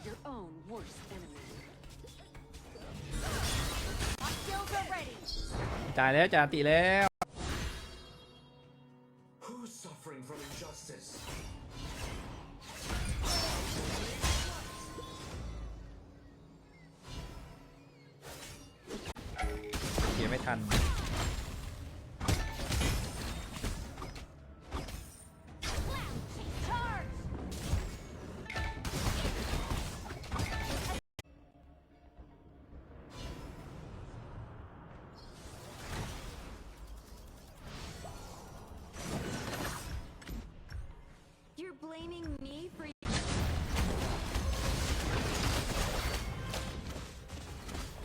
are your own worst enemy. Hostiles are ready. จ่ายแล้วจ่ายติแล้ว Who's suffering from injustice? เขียนไม่ทัน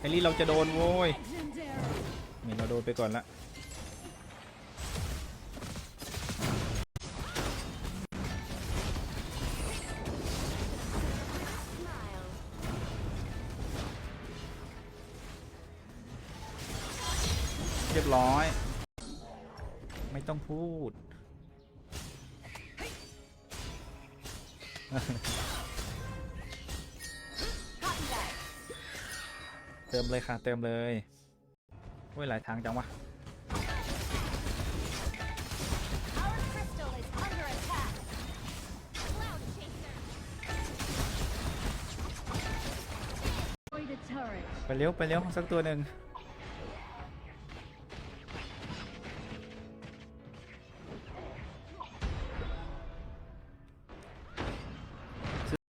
แฮร์รี่เราจะโดนโว้ยนี่เราโดนไปก่อนละเรียบร้อย ไม่ต้องพูด เติมเลยค่ะ เติมเลยเว้ยหลายทางจังวะไปเร็วไปเร็วสักตัวหนึ่ง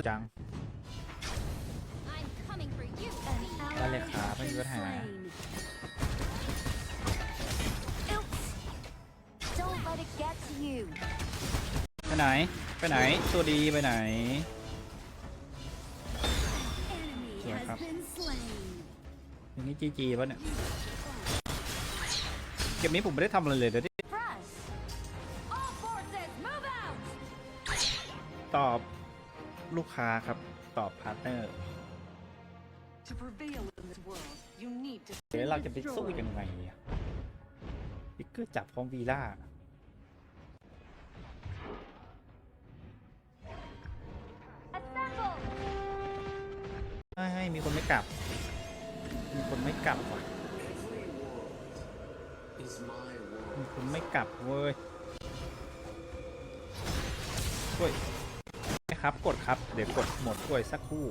จัง Dale, ally ja, has ven, been ven, ja. slain. Oops. Don't let it get to you. ไปไหน ไปไหน ตัวดีไปไหน Enemy Yeah, has crap. been slain. อย่างนี้จีจีป่ะเนี่ย เกมนี้ผมไม่ได้ทำอะไรเลยเดี๋ยวที่ Fresh. All forces, move out. ตอบลูกค้าครับ ตอบพาร์ทเนอร์ To prevail in this world, you need to เดี๋ยวเราจะไปสู้ยังไงอะพิกเกอร์จับพร้อมวีล่า Assemble. ไม่ให้มีคนไม่กลับ มีคนไม่กลับว่ะ Every world is my มี world. คนไม่กลับเว้ยเว้ยนะครับ กดครับ เดี๋ยวกดหมดด้วยสักครู่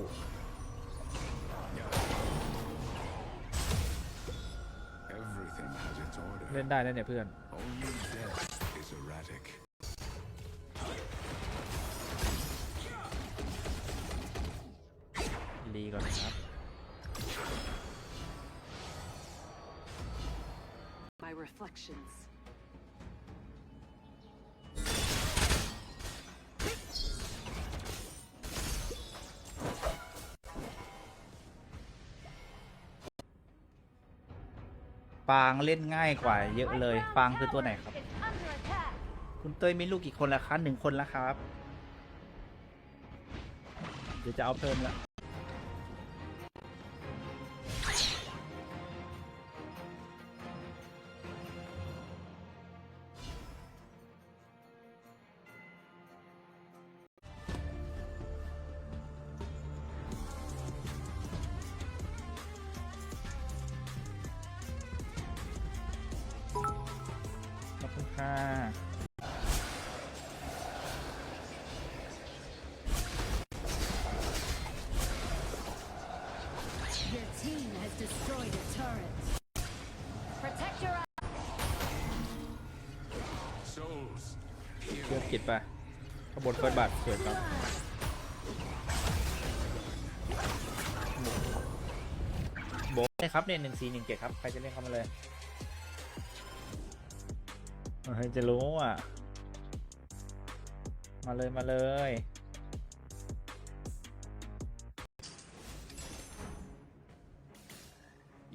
เล่นได้แล้วเนี่ยเพื่อน Only death is erratic. รีก่อนนะครับ my reflections. ฟางเล่นง่ายกว่า เยอะเลยฟางคือตัวไหนครับ คุณเต้ยมีลูกกี่คนแล้วคะหนึ่งคนแล้วครับ เดี๋ยวจะเอาเพิ่มละ Your team has destroyed a turret. Protect your Souls, เชื่อกิจป่ะขบวนเฟิร์สบัตรเกิดครับ โบทเลยครับเนี่ยหนึ่งสี่หนึ่งเจ็ดครับ ใครจะเล่นเข้ามาเลย เฮ้ยจะรู้อะ มาเลยมาเลย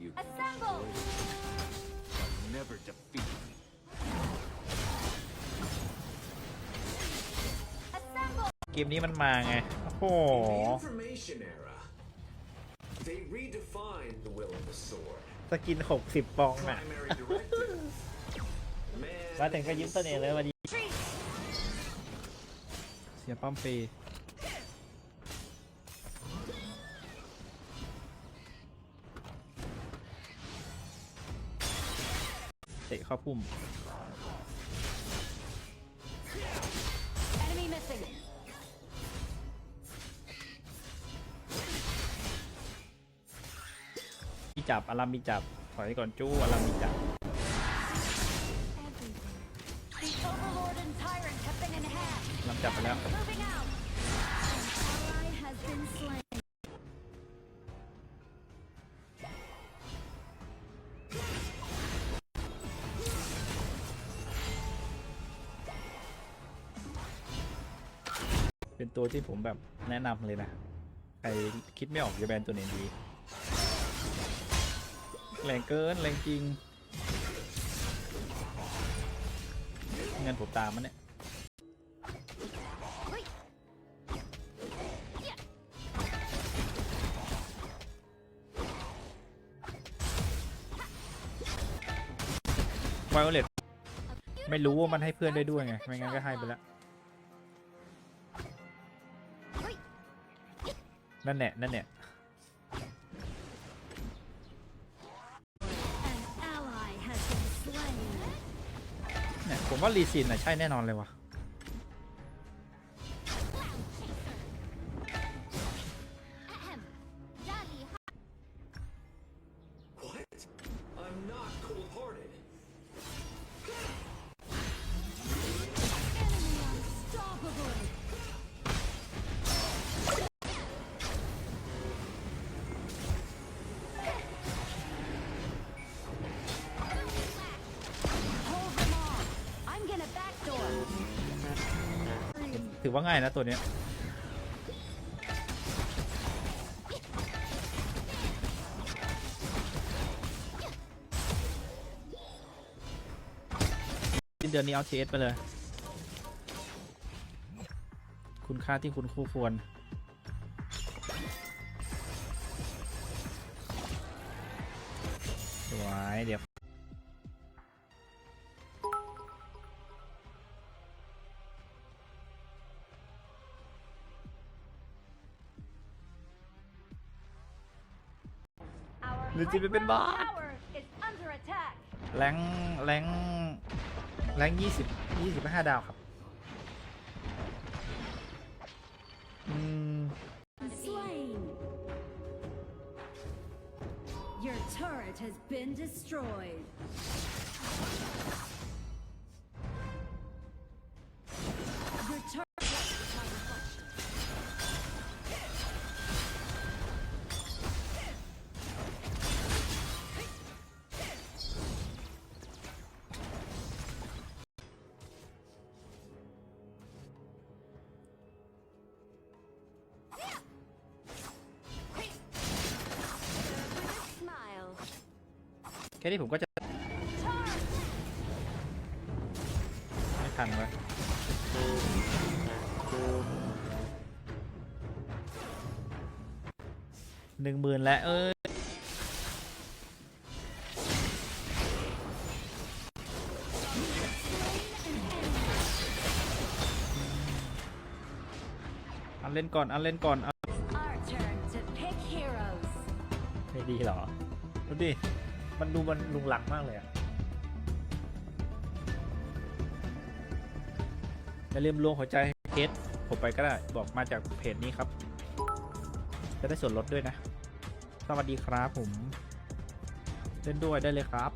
you assemble. never defeat me. Assemble. เกมนี้มันมาไง โอ้โห In the information era, they redefined the will of the sword. สกินหกสิบปองอะ Primary directive. Man มาถึงก็ยิ้มเสน่ห์เลยวันนี้เสียป้อมฟรีเตะเข้าพุ่มมีจับอารามมีจับถอยก่อนจู้อารามมีจับ จับไปแล้ว Moving out. An ally has been slain. เป็นตัวที่ผมแบบแนะนำเลยนะ ใครคิดไม่ออกจะแบนตัวไหนดี แรงเกิน แรงจริง เงินผมตามมันเนี่ย ไวโอเลตไม่รู้ว่ามันให้เพื่อนได้ด้วยไง ไม่งั้นก็ให้ไปแล้วนั่นแหละนั่นแหละเนี่ยผมว่ารีซินน่ะใช่แน่นอนเลยว่ะ ถือว่าง่ายนะตัวเนี้ยสิ้นเดือนนี้เอาเทสไปเลย คุณค่าที่คุณคู่ควรสวยเดี๋ยว หรือจะไปเป็นบาสแรงแรงแรงยี่สิบยี่สิบห้าดาวครับอืม แค่นี้ผมก็จะ ไม่ทันวะหนึ่งหมื่นแล้ว เอ้ยอันเล่นก่อน อันเล่นก่อนเอา Our turn to pick heroes. ไม่ดีเหรอดูดิ มันดูมันลุงหลังมากเลยอะอย่าลืมลงหัวใจเพจผมไปก็ได้ บอกมาจากเพจนี้ครับ จะได้ส่วนลดด้วยนะ สวัสดีครับผม เล่นด้วยได้เลยครับ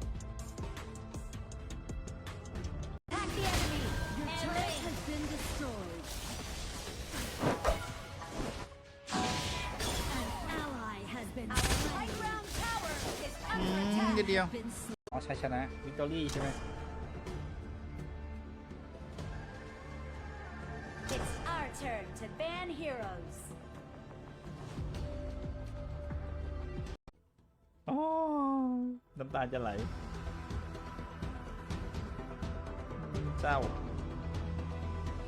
เดียวเดียว Been slain. อ๋อชัยชนะวิกตอรี่ใช่ไหม It's our turn to ban heroes. อ๋อน้ำตาจะไหลอืมเศร้า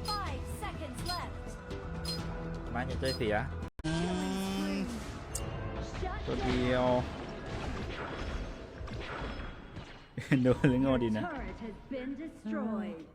Five seconds left. มาอย่าใจเสียอืม Shut ตัว down. เดียว โดนหรือโง่ดี Your นะ turret has been destroyed.